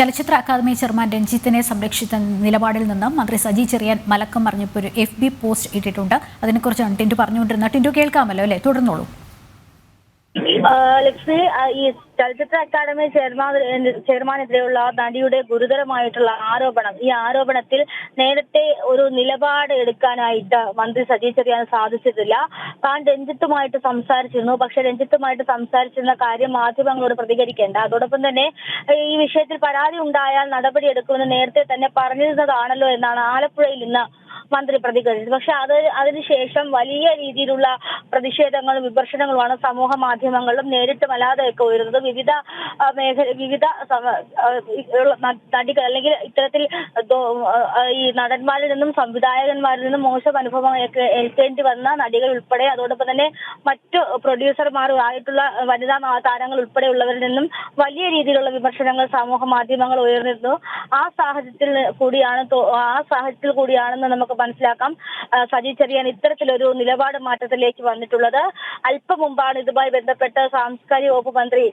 ചലച്ചിത്ര academy chairman രഞ്ജിത്തിനെ സംരക്ഷിച്ച നിലപാടിൽ നിന്ന് മന്ത്രി സജി ചെറിയാൻ മലക്കം പറഞ്ഞപ്പോൾ ഒരു എഫ് ബി പോസ്റ്റ് ഇട്ടിട്ടുണ്ട്. അതിനെക്കുറിച്ചാണ് ടിന്റു പറഞ്ഞുകൊണ്ടിരുന്നത്. ടിന്റു കേൾക്കാമല്ലോ അല്ലേ? തുടർന്നോളൂ. ചലച്ചിത്ര അക്കാദമി ചെയർമാൻ ചെയർമാനെതിരെയുള്ള നടിയുടെ ഗുരുതരമായിട്ടുള്ള ആരോപണം. ഈ ആരോപണത്തിൽ നേരത്തെ ഒരു നിലപാട് എടുക്കാനായിട്ട് മന്ത്രി സജി ചെറിയാൻ സാധിച്ചിട്ടില്ല. താൻ രഞ്ജിത്തുമായിട്ട് സംസാരിച്ചിരുന്നു. പക്ഷെ രഞ്ജിത്തുമായിട്ട് സംസാരിച്ചിരുന്ന കാര്യം മാധ്യമങ്ങളോട് പ്രതികരിക്കേണ്ട. അതോടൊപ്പം തന്നെ ഈ വിഷയത്തിൽ പരാതി ഉണ്ടായാൽ നടപടി എടുക്കുമെന്ന് നേരത്തെ തന്നെ പറഞ്ഞിരുന്നതാണല്ലോ എന്നാണ് ആലപ്പുഴയിൽ ഇന്ന് മന്ത്രി പ്രതികരിച്ചത്. പക്ഷെ അത് അതിനുശേഷം വലിയ രീതിയിലുള്ള പ്രതിഷേധങ്ങളും വിമർശനങ്ങളുമാണ് സമൂഹ മാധ്യമങ്ങളിലും നേരിട്ട് അല്ലാതെയൊക്കെ ഉയരുന്നത്. വിവിധ മേഖല വിവിധ നടികൾ അല്ലെങ്കിൽ ഇത്തരത്തിൽ ഈ നടന്മാരിൽ നിന്നും സംവിധായകന്മാരിൽ നിന്നും മോശം അനുഭവം ഏൽക്ക- ഏൽക്കേണ്ടി വന്ന നടികൾ ഉൾപ്പെടെ അതോടൊപ്പം തന്നെ മറ്റു പ്രൊഡ്യൂസർമാരും ആയിട്ടുള്ള വനിതാ താരങ്ങൾ ഉൾപ്പെടെയുള്ളവരിൽ നിന്നും വലിയ രീതിയിലുള്ള വിമർശനങ്ങൾ സമൂഹ മാധ്യമങ്ങൾ ഉയർന്നിരുന്നു. ആ സാഹചര്യത്തിൽ കൂടിയാണ് ആ സാഹചര്യത്തിൽ കൂടിയാണെന്ന് നമുക്ക് മനസ്സിലാക്കാം. സജി ചെറിയാൻ ഇത്തരത്തിലൊരു നിലപാട് മാറ്റത്തിലേക്ക് വന്നിട്ടുള്ളത്. അല്പം മുമ്പാണ് ഇതുമായി ബന്ധപ്പെട്ട് സാംസ്കാരിക വകുപ്പ് മന്ത്രി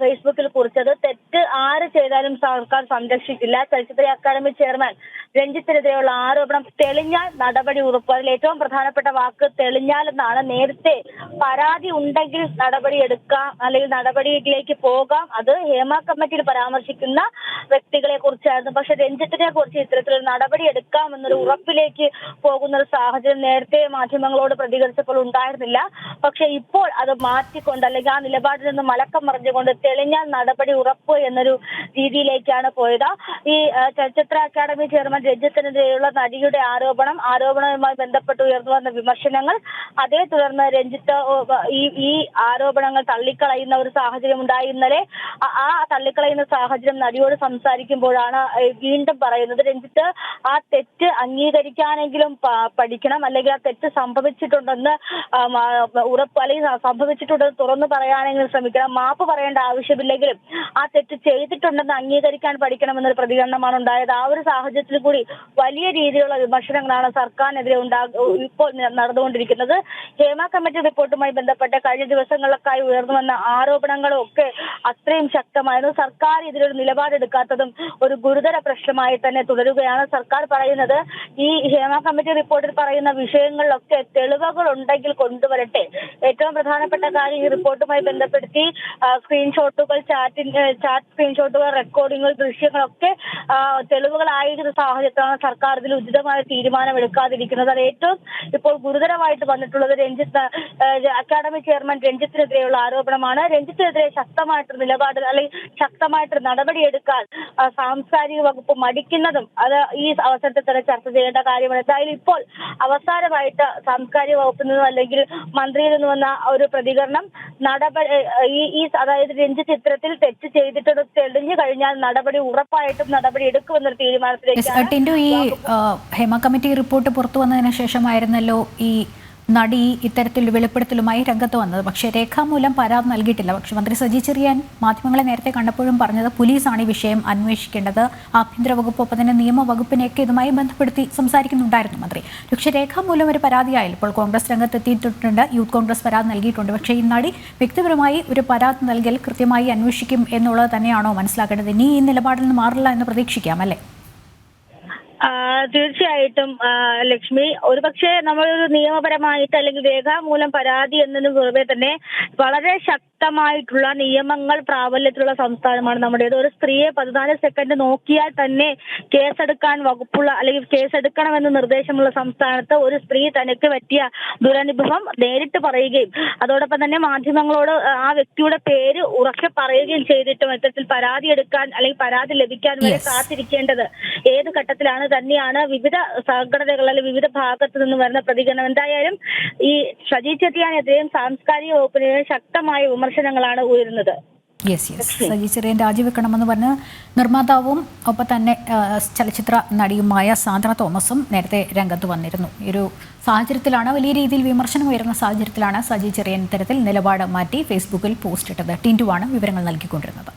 ഫേസ്ബുക്കിൽ കുറിച്ചത്. തെറ്റ് ആര് ചെയ്താലും സർക്കാർ സംരക്ഷിക്കില്ല. ചലച്ചിത്ര അക്കാദമി ചെയർമാൻ രഞ്ജിത്തിനെതിരെയുള്ള ആരോപണം തെളിഞ്ഞാൽ നടപടി ഉറപ്പ്. അതിൽ ഏറ്റവും പ്രധാനപ്പെട്ട വാക്ക് തെളിഞ്ഞാൽ എന്നാണ്. നേരത്തെ പരാതി ഉണ്ടെങ്കിൽ നടപടി എടുക്കാം. അല്ലെങ്കിൽ നടപടിയിലേക്ക് പോകാം. അത് ഹേമ കമ്മിറ്റിയിൽ പരാമർശിക്കുന്ന വ്യക്തികളെ കുറിച്ചായിരുന്നു. പക്ഷെ രഞ്ജിത്തിനെ കുറിച്ച് ഇത്തരത്തിലൊരു നടപടി എടുക്കാം എന്നൊരു ഉറപ്പിലേക്ക് പോകുന്ന ഒരു സാഹചര്യം നേരത്തെ മാധ്യമങ്ങളോട് പ്രതികരിച്ചപ്പോൾ ഉണ്ടായിരുന്നില്ല. പക്ഷെ ഇപ്പോൾ അത് മാറ്റിക്കൊണ്ട് അല്ലെങ്കിൽ ആ നിലപാടിൽ നിന്ന് മലക്കം മറിഞ്ഞുകൊണ്ട് തെളിഞ്ഞാൽ നടപടി ഉറപ്പ് എന്നൊരു രീതിയിലേക്കാണ് പോയത്. ഈ ചലച്ചിത്ര അക്കാദമി ചെയർമാൻ രഞ്ജിത്തിനെതിരെയുള്ള നടിയുടെ ആരോപണം ആരോപണവുമായി ബന്ധപ്പെട്ട് ഉയർന്നു വന്ന വിമർശനങ്ങൾ അതേ തുടർന്ന് രഞ്ജിത്ത് ഈ ഈ ആരോപണങ്ങൾ തള്ളിക്കളയുന്ന ഒരു സാഹചര്യം ഉണ്ടായി. ഇന്നലെ ആ- തള്ളിക്കളയുന്ന സാഹചര്യം നടിയോട് സംസാരിക്കുമ്പോഴാണ് വീണ്ടും പറയുന്നത് രഞ്ജിത്ത് ആ തെറ്റ് അംഗീകരിക്കാനെങ്കിലും പഠിക്കണം അല്ലെങ്കിൽ ആ തെറ്റ് സംഭവിച്ചിട്ടുണ്ടെന്ന് ഉറപ്പ് അല്ലെങ്കിൽ സംഭവിച്ചിട്ടുണ്ടെന്ന് തുറന്നു പറയാനെങ്കിലും ശ്രമിക്കണം മാപ്പ് പറയേണ്ട ആവശ്യമില്ലെങ്കിലും ആ തെറ്റ് ചെയ്തിട്ടുണ്ടെന്ന് അംഗീകരിക്കാൻ പഠിക്കണമെന്നൊരു പ്രതികരണമാണ് ഉണ്ടായത്. ആ ഒരു സാഹചര്യത്തിൽ കൂടി വലിയ രീതിയിലുള്ള വിമർശനങ്ങളാണ് സർക്കാരിനെതിരെ ഇപ്പോൾ നടന്നുകൊണ്ടിരിക്കുന്നത്. ഹേമ കമ്മിറ്റി റിപ്പോർട്ടുമായി ബന്ധപ്പെട്ട് കഴിഞ്ഞ ദിവസങ്ങളിലൊക്കെ ഉയർന്നുവന്ന ആരോപണങ്ങളും ഒക്കെ അത്രയും ശക്തമായിരുന്നു. സർക്കാർ ഇതിലൊരു നിലപാടെടുക്കാത്തതും ഒരു ഗുരുതര പ്രശ്നമായി തന്നെ തുടരുകയാണ് സർക്കാർ പറയുന്നത്. ഈ ഹേമ കമ്മിറ്റി റിപ്പോർട്ടിൽ പറയുന്ന വിഷയങ്ങളിലൊക്കെ തെളിവുകൾ ഉണ്ടെങ്കിൽ കൊണ്ടുവരട്ടെ. ഏറ്റവും പ്രധാനപ്പെട്ട കാര്യം ഈ റിപ്പോർട്ടുമായി ബന്ധപ്പെടുത്തി സ്ക്രീൻഷോട്ടുകൾ ചാറ്റിന്റെ ചാറ്റ് സ്ക്രീൻഷോട്ടുകൾ റെക്കോർഡിങ്ങുകൾ ദൃശ്യങ്ങളൊക്കെ തെളിവുകളായിരുന്ന സാഹചര്യത്തിലാണ് സർക്കാർ ഇതിൽ ഉചിതമായ തീരുമാനം എടുക്കാതിരിക്കുന്നത് അത് ഏറ്റവും ഇപ്പോൾ ഗുരുതരമായിട്ട് വന്നിട്ടുള്ളത് രഞ്ജിത്ത് അക്കാദമി ചെയർമാൻ രഞ്ജിത്തിനെതിരെയുള്ള ആരോപണമാണ്. രഞ്ജിത്തിനെതിരെ ശക്തമായിട്ടൊരു നിലപാട് അല്ലെങ്കിൽ ശക്തമായിട്ടൊരു നടപടിയെടുക്കാൻ സാംസ്കാരിക വകുപ്പ് മടിക്കുന്നതും അത് ഈ അവസരത്തിൽ തന്നെ ചർച്ച ചെയ്യേണ്ട കാര്യമാണ്. എന്തായാലും ഇപ്പോൾ അവസാനമായിട്ട് സാംസ്കാരിക വകുപ്പിൽ നിന്നും അല്ലെങ്കിൽ മന്ത്രിയിൽ നിന്ന് വന്ന ഒരു പ്രതികരണം നടപടി ഈ ഈ അതായത് രഞ്ജി ചിത്രത്തിൽ തെറ്റ് ചെയ്തിട്ട് തെളിഞ്ഞു കഴിഞ്ഞാൽ നടപടി ഉറപ്പായിട്ടും നടപടി എടുക്കുമെന്നൊരു തീരുമാനത്തിലേക്ക് ഈ ഹേമ കമ്മിറ്റി റിപ്പോർട്ട് പുറത്തു വന്നതിന് ശേഷമായിരുന്നല്ലോ ഈ നടി ഇത്തരത്തിൽ വെളിപ്പെടുത്തലുമായി രംഗത്ത് വന്നത്. പക്ഷേ രേഖാമൂലം പരാതി നൽകിയിട്ടില്ല. പക്ഷേ മന്ത്രി സജി ചെറിയാൻ മാധ്യമങ്ങളെ നേരത്തെ കണ്ടപ്പോഴും പറഞ്ഞത് പോലീസാണ് ഈ വിഷയം അന്വേഷിക്കേണ്ടത്. ആഭ്യന്തര വകുപ്പ് ഒപ്പം തന്നെ നിയമവകുപ്പിനെയൊക്കെ ഇതുമായി ബന്ധപ്പെടുത്തി സംസാരിക്കുന്നുണ്ടായിരുന്നു മന്ത്രി. പക്ഷേ രേഖാമൂലം ഒരു പരാതിയായാലും ഇപ്പോൾ കോൺഗ്രസ് രംഗത്തെത്തിയിട്ടുണ്ട്. യൂത്ത് കോൺഗ്രസ് പരാതി നൽകിയിട്ടുണ്ട്. പക്ഷേ ഈ നടി വ്യക്തിപരമായി ഒരു പരാതി നൽകിയാൽ കൃത്യമായി അന്വേഷിക്കും എന്നുള്ളത് തന്നെയാണോ മനസ്സിലാക്കേണ്ടത്? ഇനി ഈ നിലപാടിൽ നിന്ന് മാറില്ല എന്ന് പ്രതീക്ഷിക്കാം അല്ലേ? തീർച്ചയായിട്ടും ലക്ഷ്മി. ഒരുപക്ഷെ നമ്മൾ നിയമപരമായിട്ട് അല്ലെങ്കിൽ രേഖാമൂലം പരാതി എന്നതിന് പുറമെ തന്നെ വളരെ ശക്തമായിട്ടുള്ള നിയമങ്ങൾ പ്രാബല്യത്തിലുള്ള സംസ്ഥാനമാണ് നമ്മുടേത്. ഒരു സ്ത്രീയെ പതിനാല് സെക്കൻഡ് നോക്കിയാൽ തന്നെ കേസെടുക്കാൻ വകുപ്പുള്ള അല്ലെങ്കിൽ കേസെടുക്കണമെന്ന് നിർദ്ദേശമുള്ള സംസ്ഥാനത്ത് ഒരു സ്ത്രീ തനിക്ക് പറ്റിയ ദുരനുഭവം നേരിട്ട് പറയുകയും അതോടൊപ്പം തന്നെ മാധ്യമങ്ങളോട് ആ വ്യക്തിയുടെ പേര് ഉറക്കെ പറയുകയും ചെയ്തിട്ടും ഇത്തരത്തിൽ പരാതി എടുക്കാൻ അല്ലെങ്കിൽ പരാതി ലഭിക്കാൻ വരെ. കാത്തിരിക്കേണ്ടത് ഏത് ഘട്ടത്തിലാണ് തന്നെയാണ്. വിവിധ സംഘടനകൾ അല്ലെങ്കിൽ വിവിധ ഭാഗത്തു നിന്ന് വരുന്ന പ്രതികരണം. എന്തായാലും ഈ സജി ചെട്ടിയാനെതിരെയും സാംസ്കാരിക വകുപ്പിനെതിരെയും ശക്തമായ വിമർശനങ്ങളാണ് ഉയരുന്നത്. യെസ് യെസ് സജി ചെറിയൻ രാജിവെക്കണമെന്ന് പറഞ്ഞ് നിർമ്മാതാവും ഒപ്പം തന്നെ ചലച്ചിത്ര നടിയുമായ സാന്ദ്ര തോമസും നേരത്തെ രംഗത്ത് വന്നിരുന്നു. ഈ ഒരു സാഹചര്യത്തിലാണ് വലിയ രീതിയിൽ വിമർശനം ഉയർന്ന സാഹചര്യത്തിലാണ് സജി ചെറിയൻ ഇത്തരത്തിൽ നിലപാട് മാറ്റി ഫേസ്ബുക്കിൽ പോസ്റ്റ് ഇട്ടത്. ടിന്റുവാണ് വിവരങ്ങൾ നൽകിക്കൊണ്ടിരുന്നത്.